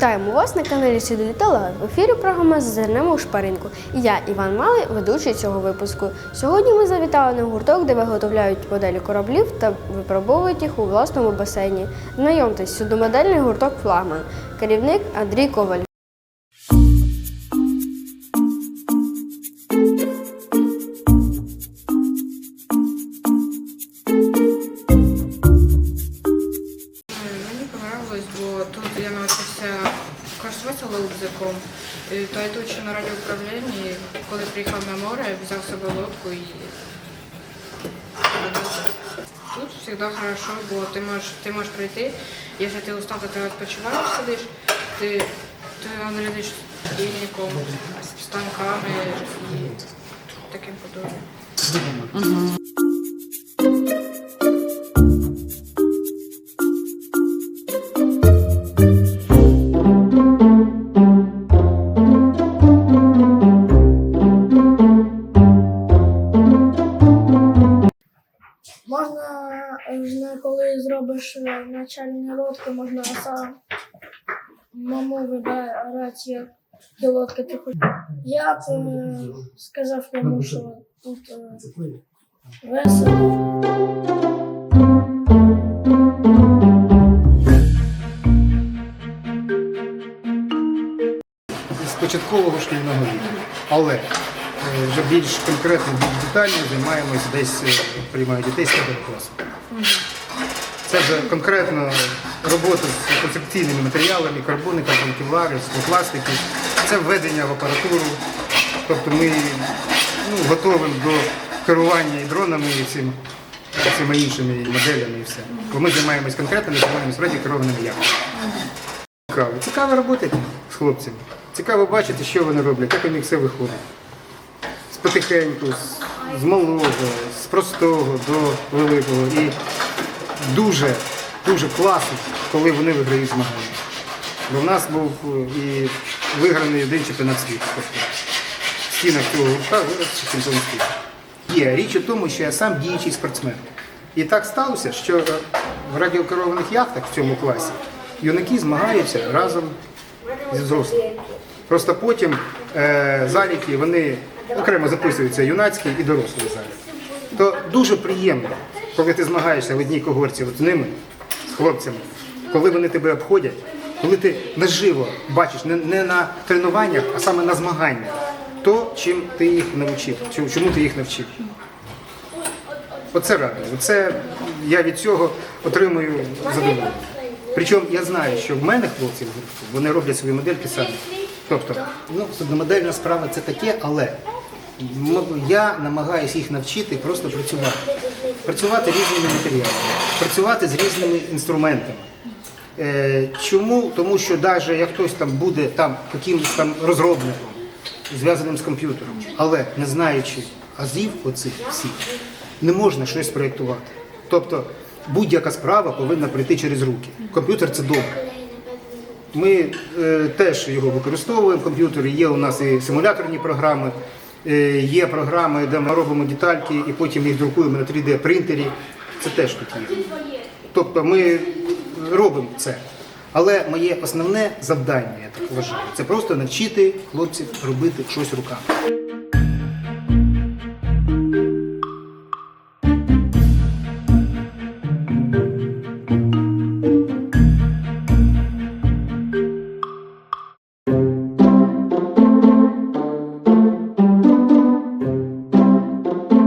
Вітаємо вас на каналі Сюдолітолога. В ефірі програма Зазирнемо у шпаринку. І я, Іван Малий, ведучий цього випуску. Сьогодні ми завітали на гурток, де виготовляють моделі кораблів та випробовують їх у власному басейні. Знайомтесь, судомодельний гурток Флагман. Керівник Андрій Коваль. І То я тут ще на радіоуправлінні, коли приїхав на море, взяв з собою лодку і тут завжди хорошо, бо ти можеш, ти можеш прийти, якщо ти устав, то ти відпочиваєш, сидиш, ти, ти аналізуєш спільником, станками і таким подобним. Зробиш е, начальні лодки, можна самому вибирати, які лодки ти хочеш. Я б е, сказав йому, що тут е, весело. початкового шкільного віку. Але е, вже більш конкретно, більш детально займаємося десь приймаю дітей з 5 класу. Це вже конкретно робота з концепційними матеріалами, карбони, кевлари, склопластики. Це введення в апаратуру. Тобто ми ну, готові до керування і дронами, і всім, всіма іншими моделями і все. Бо ми займаємось конкретно, ми займаємося радіокерованими ями. Цікаво. Цікаво роботи з хлопцями. Цікаво бачити, що вони роблять, як у них все виходить. З потихеньку, з малого, з простого до великого. І дуже, дуже класно, коли вони виграють змагання. Бо в нас був е, і виграний один чемпіонат світу. Тобто в стінах цього гуртка виграв чемпіонат світу. Є річ у тому, що я сам діючий спортсмен. І так сталося, що е, в радіокерованих яхтах в цьому класі юнаки змагаються разом зі взрослими. Просто потім е, заліки вони окремо записуються юнацькі і дорослі заліки. То дуже приємно, коли ти змагаєшся в одній когорці от з ними, з хлопцями, коли вони тебе обходять, коли ти наживо бачиш не, не на тренуваннях, а саме на змаганнях, то, чим ти їх навчив, чому- ти їх навчив. Оце радує. Оце я від цього отримую задоволення. Причому я знаю, що в мене хлопці вони роблять свої модельки самі. Тобто, ну, судномодельна справа це таке, але я намагаюся їх навчити просто працювати. Працювати різними матеріалами, працювати з різними інструментами. Е, чому? Тому що навіть як хтось там буде там якимось там розробником, зв'язаним з комп'ютером, але не знаючи азів оцих всіх, не можна щось проєктувати. Тобто будь-яка справа повинна прийти через руки. Комп'ютер це добре. Ми е, теж його використовуємо. Комп'ютери є у нас і симуляторні програми, є програми, де ми робимо детальки і потім їх друкуємо на 3D принтері. Це теж тут є. Тобто ми робимо це. Але моє основне завдання, я так вважаю, це просто навчити хлопців робити щось руками.